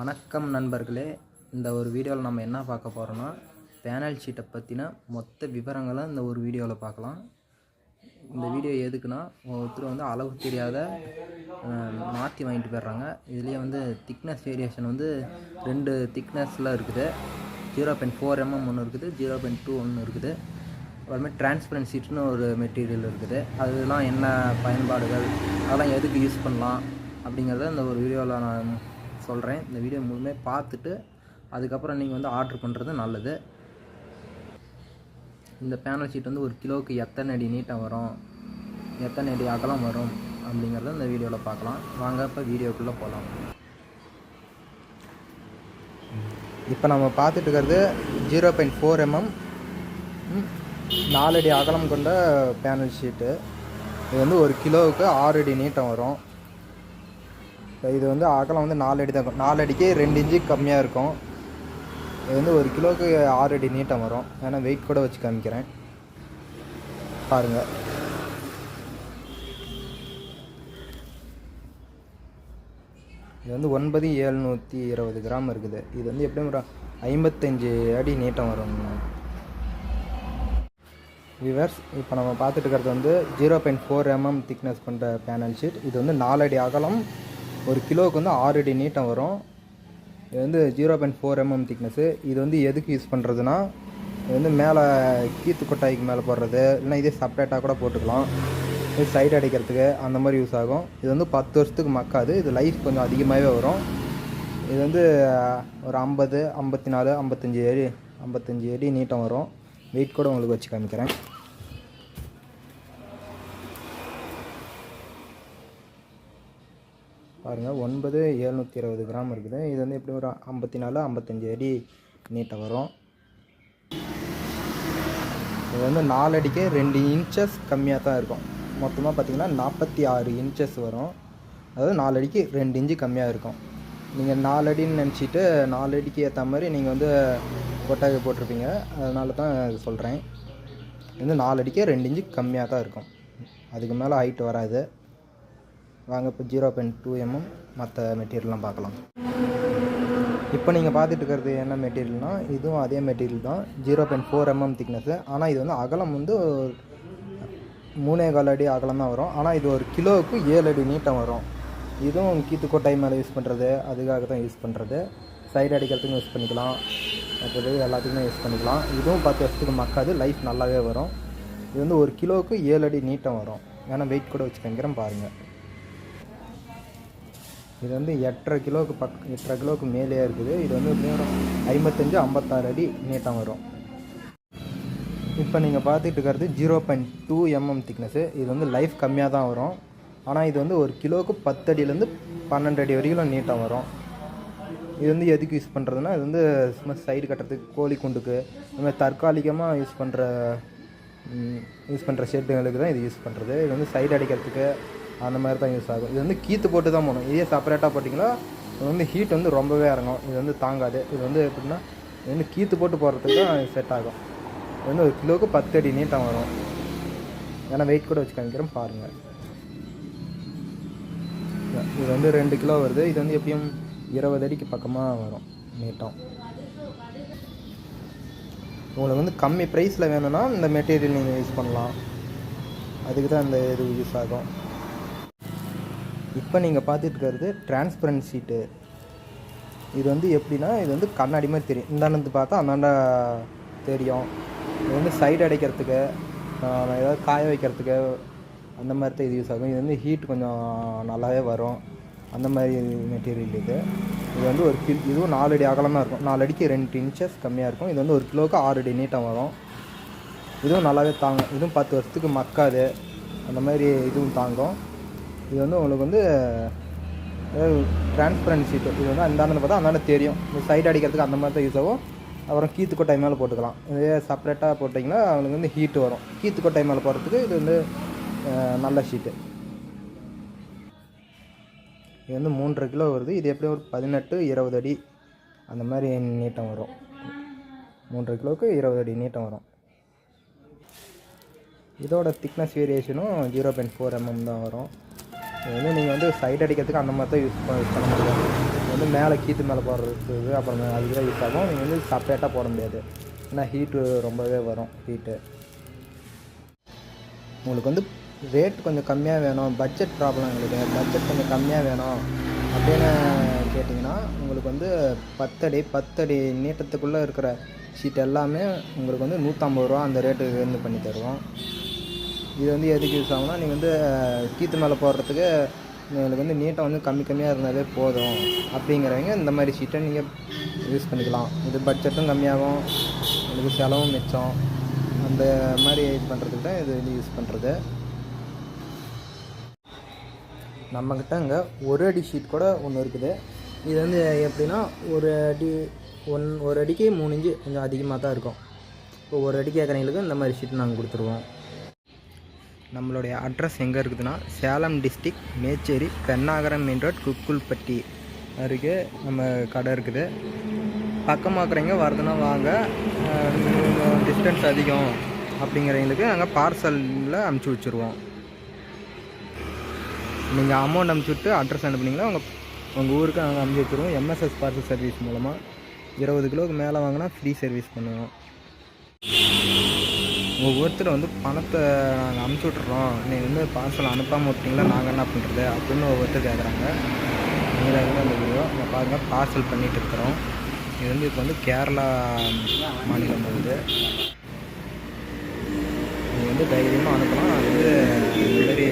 வணக்கம் நண்பர்களே. இந்த ஒரு வீடியோவில் நம்ம என்ன பார்க்க போகிறோன்னா பேனல் ஷீட்டை பற்றின மொத்த விவரங்களை இந்த ஒரு வீடியோவில் பார்க்கலாம். இந்த வீடியோ எதுக்குன்னா ஒருத்தர் வந்து அளவு தெரியாத மாற்றி வாங்கிட்டு போயிடுறாங்க. இதுலேயே வந்து திக்னஸ் வேரியேஷன் வந்து ரெண்டு திக்னஸில் இருக்குது. ஜீரோ பாயிண்ட் ஃபோர் எம்எம் ஒன்று இருக்குது ஜீரோ பாயிண்ட் டூ ஒன்று இருக்குது. அப்புறமே டிரான்ஸ்பரன்ட் ஷீட்னு ஒரு மெட்டீரியல் இருக்குது. அதெல்லாம் என்ன பயன்பாடுகள் அதெல்லாம் எதுக்கு யூஸ் பண்ணலாம் அப்படிங்கிறத இந்த ஒரு வீடியோவில் நான் சொல்கிறேன் இந்த வீடியோ முழுமே பார்த்துட்டு அதுக்கப்புறம் நீங்கள் வந்து ஆர்டர் பண்ணுறது நல்லது. இந்த பேனல் ஷீட் வந்து ஒரு கிலோவுக்கு எத்தனை அடி நீட்டம் வரும்? எத்தனை அடி அகலம் வரும்? அப்படிங்கிறத இந்த வீடியோவில் பார்க்கலாம். வாங்க இப்போ வீடியோக்குள்ளே போகலாம் இப்போ நம்ம பார்த்துட்டு இருக்கிறது ஜீரோ பாயிண்ட் ஃபோர் எம்எம் நாலடி அகலம் கொண்ட பேனல் ஷீட்டு இது வந்து ஒரு கிலோவுக்கு ஆறு அடி நீட்டம் வரும். இது வந்து அகலம் வந்து நாலு அடி தான் இருக்கும். நாலு அடிக்கு ரெண்டு இன்ச்சு கம்மியாக இருக்கும். இது வந்து ஒரு கிலோவுக்கு ஆறு அடி நீட்டம் வரும். ஏன்னா வெயிட் கூட வச்சு காமிக்கிறேன். பாருங்கள் இது வந்து ஒன்பது ஏழ்நூற்றி இருபது கிராம் இருக்குது. இது வந்து எப்படியும் ஒரு ஐம்பத்தஞ்சு அடி நீட்டம் வரும். விவர்ஸ் இப்போ நம்ம பார்த்துட்டு இருக்கிறது வந்து zero point four MM thickness பண்ணுற பேனல் ஷீட் இது வந்து நாலு அடி அகலம் ஒரு கிலோவுக்கு வந்து ஆறு அடி நீட்டம் வரும். இது வந்து zero point four MM thickness இது வந்து எதுக்கு யூஸ் பண்ணுறதுனா இது வந்து மேலே கீத்து கொட்டாய்க்கு மேலே போடுறது இல்லைன்னா இதே செப்ரேட்டாக கூட போட்டுக்கலாம். இது சைடு அடிக்கிறதுக்கு அந்த மாதிரி யூஸ் ஆகும். இது வந்து பத்து வருஷத்துக்கு மக்காது. இது லைஃப் கொஞ்சம் அதிகமாகவே வரும். இது வந்து ஒரு ஐம்பது ஐம்பத்தி நாலு ஐம்பத்தஞ்சி அடி ஐம்பத்தஞ்சு அடி நீட்டம் வரும். வெயிட் கூட உங்களுக்கு வச்சு காமிக்கிறேன். பாருங்கள் ஒன்பது எழுநூற்றி இருபது கிராம் இருக்குது. இது வந்து எப்படி ஒரு ஐம்பத்தி நாலு ஐம்பத்தஞ்சு அடி நீட்டை வரும். இது வந்து நாலு அடிக்கே ரெண்டு இன்ச்சஸ் கம்மியாக தான் இருக்கும். மொத்தமாக பார்த்தீங்கன்னா நாற்பத்தி ஆறு இன்ச்சஸ் வரும். அதாவது நாலு அடிக்கு ரெண்டு இன்ச்சு கம்மியாக இருக்கும். நீங்கள் நாலு அடின்னு நினச்சிட்டு நாலு அடிக்கு ஏற்ற மாதிரி நீங்கள் வந்து கொட்டாகை போட்டிருப்பீங்க. அதனால தான் இது சொல்கிறேன் இது வந்து நாலு அடிக்கே ரெண்டு இன்ச்சு கம்மியாக தான் இருக்கும். அதுக்கு மேலே ஹைட் வராது. வாங்க இப்போ ஜீரோ பாயிண்ட் டூ எம்எம் மற்ற மெட்டீரியல்லாம் பார்க்கலாம். இப்போ நீங்கள் பார்த்துட்டு இருக்கிறது என்ன மெட்டீரியல்னால் இதுவும் அதே மெட்டீரியல் தான். Zero point four MM thickness ஆனால் இது வந்து அகலம் வந்து மூணே கால் அடி அகலம் தான் வரும். ஆனால் இது ஒரு கிலோவுக்கு ஏழு அடி நீட்டம் வரும். இதுவும் கீத்துக்கோட்டை மேலே யூஸ் பண்ணுறது அதுக்காக தான் யூஸ் பண்ணுறது சைடு அடிக்கிறதுக்கும் யூஸ் பண்ணிக்கலாம். மற்றது எல்லாத்துக்குமே யூஸ் பண்ணிக்கலாம். இதுவும் பத்து வருஷத்துக்கு மக்காது லைஃப் நல்லாவே வரும். இது வந்து ஒரு கிலோவுக்கு ஏழு அடி நீட்டம் வரும். ஏன்னா வெயிட் கூட வச்சு பாருங்கள் இது வந்து எட்டரை கிலோவுக்கு பக் எட்டரை கிலோவுக்கு மேலேயே இருக்குது. இது வந்து எப்படியும் ஐம்பத்தஞ்சு ஐம்பத்தாறு அடி நீட்டம் வரும். இப்போ நீங்கள் பார்த்துட்டு இருக்கிறது zero point two MM thickness இது வந்து லைஃப் கம்மியாக தான் வரும். ஆனால் இது வந்து ஒரு கிலோவுக்கு பத்து அடியிலேருந்து பன்னெண்டு அடி வரைக்கும் நீட்டம் வரும். இது வந்து எதுக்கு யூஸ் பண்ணுறதுனா இது வந்து சும்மா சைடு கட்டுறதுக்கு கோழி குண்டுக்கு இந்த மாதிரி தற்காலிகமாக யூஸ் பண்ணுற யூஸ் பண்ணுற ஷெட்டுங்களுக்கு தான் இது யூஸ் பண்ணுறது இது வந்து சைடு அடிக்கிறதுக்கு அந்த மாதிரி தான் யூஸ் ஆகும். இது வந்து கீத்து போட்டு தான் போகணும் இதே செப்பரேட்டாக போட்டிங்களா இது வந்து ஹீட் வந்து ரொம்பவே இறங்கும். இது வந்து தாங்காது. இது வந்து எப்படின்னா இது வந்து கீத்து போட்டு போகிறதுக்கு தான் செட் ஆகும். இது வந்து ஒரு கிலோவுக்கு பத்து அடி நீட்டம் வரும். ஏன்னா வெயிட் கூட வச்சு காமிக்கிறேன் பாருங்கள் இது வந்து ரெண்டு கிலோ வருது. இது வந்து எப்படியும் இருபது அடிக்கு பக்கமாக வரும் நீட்டம். உங்களுக்கு வந்து கம்மி ப்ரைஸில் வேணும்னா இந்த மெட்டீரியல் நீங்கள் யூஸ் பண்ணலாம். அதுக்கு தான் இந்த இது யூஸ் ஆகும். இப்போ நீங்கள் பார்த்துட்டு இருக்கிறது டிரான்ஸ்பரன்ட் ஷீட்டு இது வந்து எப்படின்னா இது வந்து கண்ணாடி மாதிரி தெரியும். இந்தாண்டு பார்த்தா அந்தாண்டா தெரியும். இது வந்து சைடு அடைக்கிறதுக்கு ஏதாவது காய வைக்கிறதுக்கு அந்த மாதிரி தான் இது யூஸ் ஆகும். இது வந்து ஹீட் கொஞ்சம் நல்லாவே வரும். அந்த மாதிரி மெட்டீரியல் இது. இது வந்து ஒரு கில் இதுவும் நாலு அடி அகலமாக இருக்கும். நாலு அடிக்கு ரெண்டு இன்ச்சஸ் கம்மியாக இருக்கும். இது வந்து ஒரு கிலோவுக்கு ஆறு அடி நீட்டம் வரும். இதுவும் நல்லாவே தாங்கும். இதுவும் பத்து வருஷத்துக்கு மக்காது. அந்த மாதிரி இதுவும் தாங்கும். இது வந்து உங்களுக்கு வந்து டிரான்ஸ்பரன்ட் ஷீட்டு இது வந்து அந்தாண்டு பார்த்தா அந்தாண்டு தெரியும். இந்த சைடு அடிக்கிறதுக்கு அந்த மாதிரி தான் யூஸ் ஆகும். அப்புறம் கீத்து கொட்டை மேலே போட்டுக்கலாம். இதே செப்பரேட்டாக போட்டிங்கன்னா அவங்களுக்கு வந்து ஹீட்டு வரும். கீத்து கொட்டை மேலே போடுறதுக்கு இது வந்து நல்ல ஷீட்டு இது வந்து மூன்றரை கிலோ வருது. இது எப்படியும் ஒரு பதினெட்டு இருபது அடி அந்த மாதிரி நீட்டம் வரும். மூன்றரை கிலோவுக்கு இருபது அடி நீட்டம் வரும். இதோட திக்னஸ் வேரியேஷனும் ஜீரோ பாயிண்ட் ஃபோர் எம்எம் தான் வரும். வந்து நீங்கள் வந்து சைட் அடிக்கிறதுக்கு அந்த மாதிரி தான் யூஸ் பண்ண முடியாது முடியும். வந்து மேலே கீத்து மேலே போடுறதுக்கு அப்புறம் அதுக்கு தான் யூஸ் ஆகும். நீங்கள் வந்து செப்பரேட்டாக போட முடியாது. ஏன்னா ஹீட்டு ரொம்பவே வரும் ஹீட்டு உங்களுக்கு வந்து ரேட் கொஞ்சம் கம்மியாக வேணும் பட்ஜெட் ப்ராப்ளம் எங்களுக்கு. பட்ஜெட் கொஞ்சம் கம்மியாக வேணும் அப்படின்னு கேட்டிங்கன்னா உங்களுக்கு வந்து பத்தடி பத்தடி நீட்டத்துக்குள்ளே இருக்கிற ஷீட் எல்லாமே உங்களுக்கு வந்து நூற்றம்பது ரூபா அந்த ரேட்டுக்கு வந்து பண்ணி தருவோம். இது வந்து எதுக்கு யூஸ் ஆகும்னா நீங்கள் வந்து கீத்து மேலே போடுறதுக்கு உங்களுக்கு வந்து நீட்டம் வந்து கம்மி கம்மியாக இருந்தாலே போதும் அப்படிங்கிறவங்க இந்த மாதிரி ஷீட்டை நீங்கள் யூஸ் பண்ணிக்கலாம். இது பட்ஜெட்டும் கம்மியாகும் உங்களுக்கு செலவும் மிச்சம். அந்த மாதிரி இது பண்ணுறதுக்கு தான் இது வந்து யூஸ் பண்ணுறது நம்மக்கிட்ட இங்கே ஒரு அடி ஷீட் கூட ஒன்று இருக்குது. இது வந்து எப்படின்னா ஒரு அடி ஒன் ஒரு அடிக்கு மூணு இன்ச்சு கொஞ்சம் அதிகமாக தான் இருக்கும். இப்போ ஒரு அடி கேட்குறவங்களுக்கு இந்த மாதிரி ஷீட் நாங்கள் கொடுத்துருவோம். நம்மளுடைய அட்ரஸ் எங்கே இருக்குதுன்னா Salem district Mecheri Pennagaram main road Kukkulpatti அருகே நம்ம கடை இருக்குது. பக்கமாக இருக்கிறவங்க வரதுன்னா வாங்க. டிஸ்டன்ஸ் அதிகம் அப்படிங்கிறவங்களுக்கு நாங்கள் பார்சலில் அமுச்சு வச்சுருவோம். நீங்கள் அமௌண்ட் அமுச்சு விட்டு அட்ரஸ் அனுப்புனீங்கன்னா உங்கள் உங்கள் ஊருக்கு நாங்கள் அமுச்சு வச்சுருவோம். எம்எஸ்எஸ் பார்சல் சர்வீஸ் மூலமாக இருபது கிலோவுக்கு மேலே வாங்கினா ஃப்ரீ சர்வீஸ் பண்ணுவோம். ஒவ்வொருத்தர் வந்து பணத்தை நாங்கள் அமுச்சு விட்றோம் நீங்கள் வந்து பார்சல் அனுப்பாமல் விட்டீங்களா நாங்கள் என்ன பண்ணுறது அப்படின்னு ஒவ்வொருத்தர் கேட்குறாங்க நீங்கள் வந்து அந்த வீடியோ இங்கே பாருங்கள் பார்சல் பண்ணிகிட்டு இருக்கிறோம். இது வந்து இப்போ வந்து கேரளா மாநிலம் வருது நீங்கள் வந்து தைரியமாக அனுப்பலாம். அது வந்து இந்த மாதிரி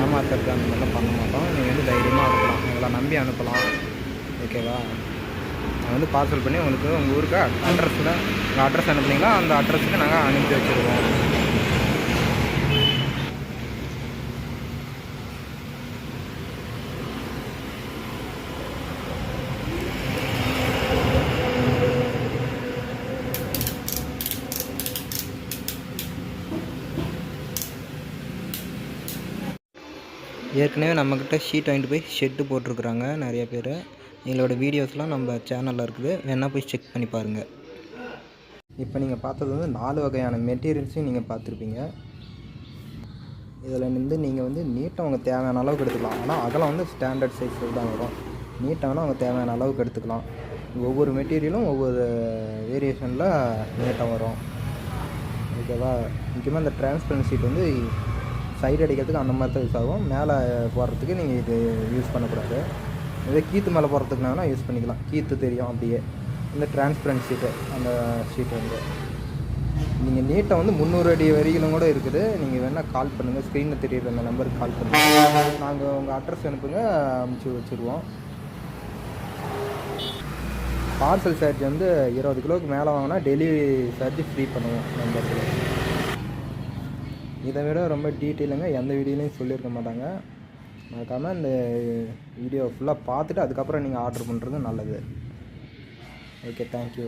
ஏமாத்துறது அந்த மாதிரிலாம் பண்ண மாட்டோம். நீங்கள் வந்து தைரியமாக அனுப்பலாம். எங்களை நம்பி அனுப்பலாம். ஓகேவா? நான் வந்து பார்சல் பண்ணி உங்களுக்கு உங்கள் ஊருக்கு அட்ரஸில் உங்கள் அட்ரஸ் அனுப்புனீங்களா அந்த அட்ரஸுக்கு நாங்கள் அனுப்பி வச்சுருவோம். ஏற்கனவே நம்மக்கிட்ட ஷீட் வாங்கிட்டு போய் ஷெட்டு போட்டிருக்குறாங்க நிறைய பேர். எங்களோட வீடியோஸ்லாம் நம்ம சேனலில் இருக்குது. வேணால் போய் செக் பண்ணி பாருங்கள் இப்போ நீங்கள் பார்த்தது வந்து நாலு வகையான மெட்டீரியல்ஸையும் நீங்கள் பார்த்துருப்பீங்க. இதில் வந்து நீங்கள் வந்து நீட்டை அவங்க தேவையான அளவுக்கு எடுத்துக்கலாம். ஆனால் அகலம் வந்து ஸ்டாண்டர்ட் சைஸில் தான் வரும். நீட்டம்னா அவங்க தேவையான அளவுக்கு எடுத்துக்கலாம். ஒவ்வொரு மெட்டீரியலும் ஒவ்வொரு வேரியேஷனில் நீட்டம் வரும். ஓகேவா முக்கியமாக இந்த டிரான்ஸ்பரன்ட் ஷீட் வந்து சைடு அடிக்கிறதுக்கு அந்த மாதிரி தான் யூஸ் ஆகும். மேலே போடுறதுக்கு நீங்கள் இது யூஸ் பண்ணக்கூடாது. இதே கீத்து மேலே போடுறதுக்குனா யூஸ் பண்ணிக்கலாம். கீத்து தெரியும் அப்படியே. இந்த டிரான்ஸ்பரண்ட் ஷீட்டு அந்த ஷீட் வந்து. நீங்கள் நீட்டை வந்து முந்நூறு அடி வரிகளும் கூட இருக்குது. நீங்கள் வேணால் கால் பண்ணுங்கள் ஸ்க்ரீனில் தெரியுற அந்த நம்பருக்கு கால் பண்ணுங்கள் நாங்கள் உங்கள் அட்ரஸ் அனுப்புங்க. அமுச்சு வச்சுருவோம். பார்சல் சார்ஜ் வந்து இருபது கிலோவுக்கு மேலே வாங்கினா டெலிவரி சார்ஜ் ஃப்ரீ பண்ணுவோம் நம்பருக்கு. இதை விட ரொம்ப டீட்டெயிலுங்க எந்த வீடியோலையும் சொல்லியிருக்க மாட்டாங்க. மறக்காமல் இந்த வீடியோ ஃபுல்லாக பார்த்துட்டு அதுக்கப்புறம் நீங்கள் ஆர்டர் பண்ணுறது நல்லது. Okay thank you